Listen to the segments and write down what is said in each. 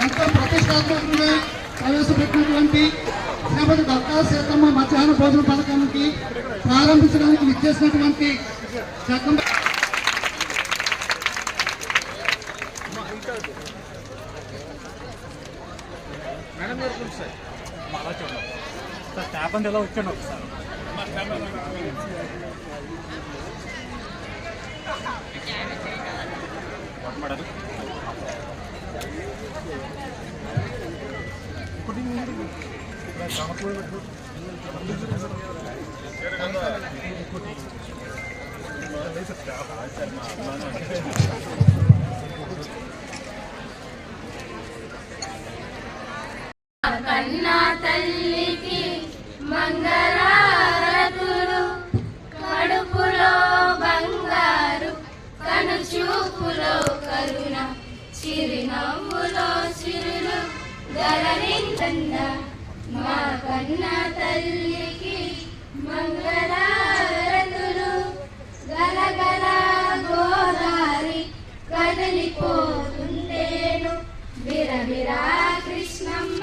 ప్రవేశపెట్టినటువంటి ఎంతో ప్రతిష్టాత్మకంగా ప్రవేశపెట్టినటువంటి శ్రీమతి దత్తా సీతమ్మ మధ్యాహ్న భోజన పథకానికి ప్రారంభించడానికి విచ్చేసినటువంటి జగన్ సార్ ఎలా వచ్చాను ఒకసారి కన్నా తల్లికి చంద మా కన్న తల్లికి మంగళారతులు. గలగల గోదారి కదలిపోతుండేను బిరబిరా కృష్ణమ్మ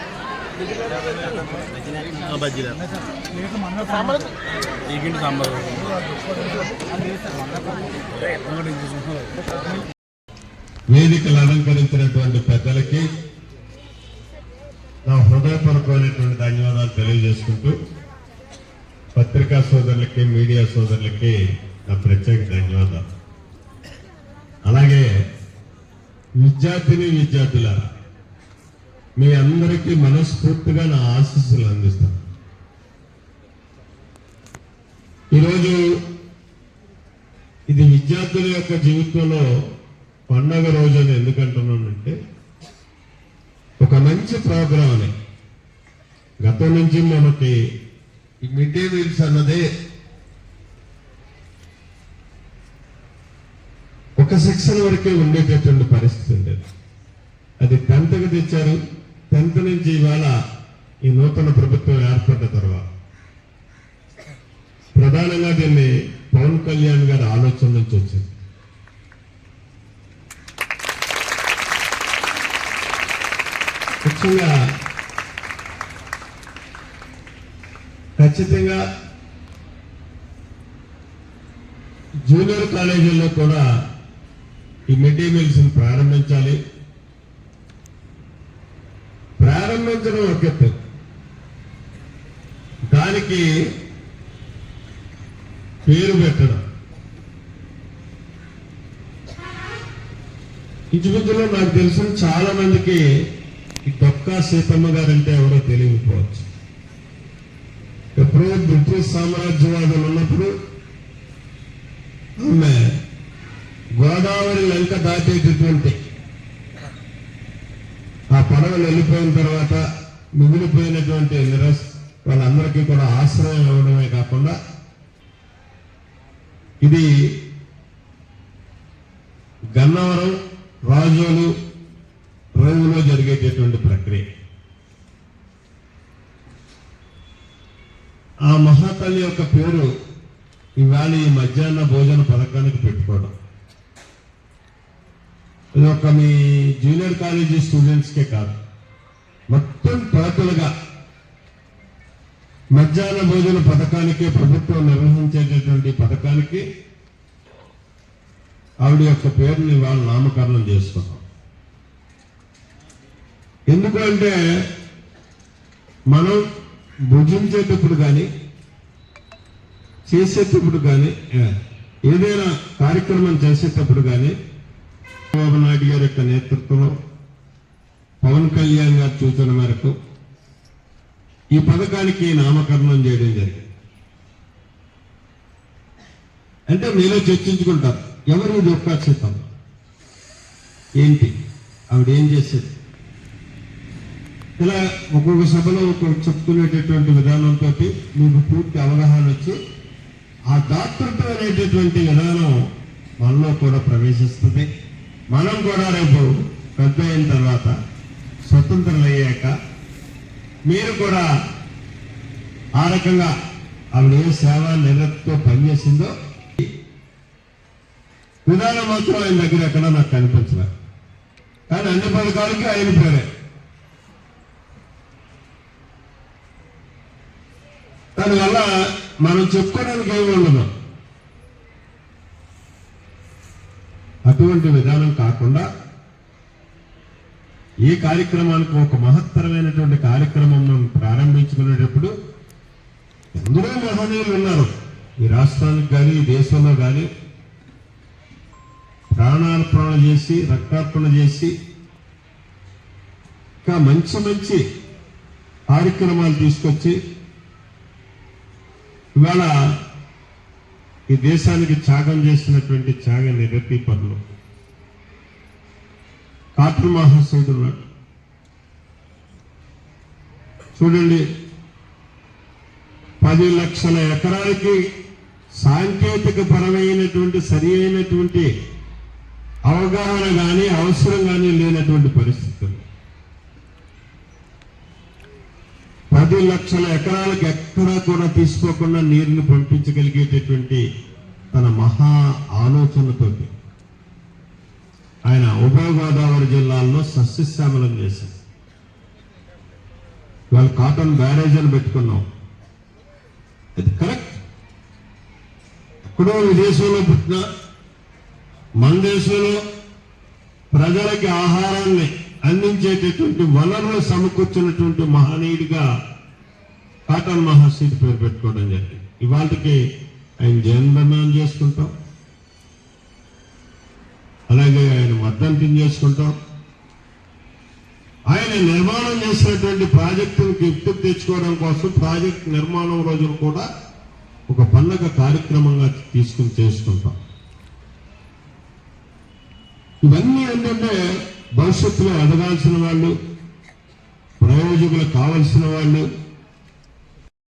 ఈగింటి సాంబార్. వేదికలు అలంకరించినటువంటి పెద్దలకి నా హృదయపూర్వకమైనటువంటి ధన్యవాదాలు తెలియజేసుకుంటూ పత్రికా సోదరులకి మీడియా సోదరులకి నా ప్రత్యేక ధన్యవాదాలు. అలాగే విద్యార్థిని విద్యార్థులారా మీ అందరికీ మనస్ఫూర్తిగా నా ఆశీస్సులు అందిస్తాను. ఈరోజు ఇది విద్యార్థుల యొక్క జీవితంలో పండగ రోజు అని ఎందుకంటున్నానంటే ఒక మంచి ప్రోగ్రాం అని. గతం నుంచి మనకి ఈ మిడ్ డే మీల్స్ అన్నదే ఒక సెక్షన్ వరకే ఉండేటటువంటి పరిస్థితి ఉండేది. అది టెన్త్కి తెచ్చారు. టెన్త్ నుంచి ఇవాళ ఈ నూతన ప్రభుత్వం ఏర్పడ్డ తర్వాత. ప్రధానంగా దీన్ని పవన్ కళ్యాణ్ గారి ఆలోచన నుంచి వచ్చింది. ముఖ్యంగా ఖచ్చితంగా జూనియర్ కాలేజీల్లో కూడా ఈ మిడ్ డే మీల్స్ ప్రారంభించాలి. ప్రారంభించడం ఒక ఎత్తు దానికి పేరు పెట్టడం. ఇంచుమించులో నాకు తెలిసిన చాలా మందికి ఈ డొక్కా సీతమ్మ గారంటే ఎవరో తెలియకపోవచ్చు. ఎప్పుడో బ్రిటిష్ సామ్రాజ్యవాదం ఉన్నప్పుడు ఆమె గోదావరి లంక దాటేటటువంటి ఆ వెళ్ళిపోయిన తర్వాత మిగిలిపోయినటువంటి నిరస్ వాళ్ళందరికీ కూడా ఆశ్రయం ఇవ్వడమే కాకుండా ఇది గన్నవరం రాజోలు రేవులో జరిగేటటువంటి ప్రక్రియ. ఆ మహాతల్లి యొక్క పేరు ఇవాళ ఈ మధ్యాహ్న భోజన పథకానికి పెట్టుకోవడం. ఒక మీ జూనియర్ కాలేజీ స్టూడెంట్స్కే కాదు. మొత్తం టోటల్గా మధ్యాహ్న భోజన పథకానికి ప్రభుత్వం నిర్వహించేటటువంటి పథకానికి ఆవిడ యొక్క పేరుని వాళ్ళు నామకరణం చేసుకున్నాం. ఎందుకంటే మనం భుజించేటప్పుడు కానీ చేసేటప్పుడు కానీ ఏదైనా కార్యక్రమం చేసేటప్పుడు కానీ యొక్క నేతృత్వంలో పవన్ కళ్యాణ్ గారి సూచన మేరకు ఈ పథకానికి నామకరణం చేయడం జరిగింది. అంటే మీలో చర్చించుకుంటారు. ఎవరు ఇది ఏంటి? ఆవిడ ఏం చేసేది? ఇలా ఒక్కొక్క సభలో ఒక్కొక్క చెప్పుకునేటటువంటి విధానంతో మీకు పూర్తి అవగాహన వచ్చి ఆ దాతృత్వం అనేటటువంటి విధానం మనలో కూడా ప్రవేశిస్తుంది. మనం కూడా రేపు పెద్ద అయిన తర్వాత స్వతంత్రం అయ్యాక మీరు కూడా ఆ రకంగా ఆవిడ ఏ సేవ నిరతతో పనిచేసిందో విధానం మాత్రం ఆయన దగ్గర ఎక్కడ నాకు కనిపించలేదు కానీ అన్ని పథకాలకి ఆయన పేరే. దానివల్ల మనం చెప్పుకోవడానికి ఏమి ఉండదు. అటువంటి విధానం కాకుండా ఈ కార్యక్రమానికి ఒక మహత్తరమైనటువంటి కార్యక్రమం మనం ప్రారంభించుకునేటప్పుడు ఎందరో మహనీయులు ఉన్నారు. ఈ రాష్ట్రానికి కానీ ఈ దేశంలో కానీ ప్రాణార్పణ చేసి రక్తార్పణ చేసి ఇంకా మంచి మంచి కార్యక్రమాలు తీసుకొచ్చి ఇవాళ ఈ దేశానికి త్యాగం చేసినటువంటి త్యాగ నిరపి పనులు కాటన్ మహాశయుడు ఉన్నాడు చూడండి పది లక్షల ఎకరాలకి సాంకేతిక పరమైనటువంటి సరి అయినటువంటి అవగాహన కానీ అవసరం కానీ లేనటువంటి పరిస్థితి పది లక్షల ఎకరాలకు ఎక్కడా కూడా తీసుకోకుండా నీరుని పంపించగలిగేటటువంటి తన మహా ఆలోచనతోటి ఆయన ఉభయ గోదావరి జిల్లాల్లో సస్యశ్యామలం చేశారు. వాళ్ళు కాటన్ బ్యారేజ్ అని పెట్టుకున్నాం. అది కరెక్ట్. ఎక్కడో విదేశంలో పుట్టిన మన దేశంలో ప్రజలకి ఆహారాన్ని అందించేటటువంటి వనరులు సమకూర్చున్నటువంటి మహనీయుడిగా కాటన్ మహర్షి పేరు పెట్టుకోవడం జరిగింది. ఇవాళకి ఆయన జన్మదినం చేసుకుంటాం. అలాగే ఆయన వర్ధంతిని చేసుకుంటాం. ఆయన నిర్మాణం చేసినటువంటి ప్రాజెక్టును గిఫ్ట్ తెచ్చుకోవడం కోసం ప్రాజెక్ట్ నిర్మాణం రోజును కూడా ఒక పండగ కార్యక్రమంగా తీసుకుని చేసుకుంటాం. ఇవన్నీ ఏంటంటే భవిష్యత్తులో ఎదగాల్సిన వాళ్ళు ప్రయోజకులు కావలసిన వాళ్ళు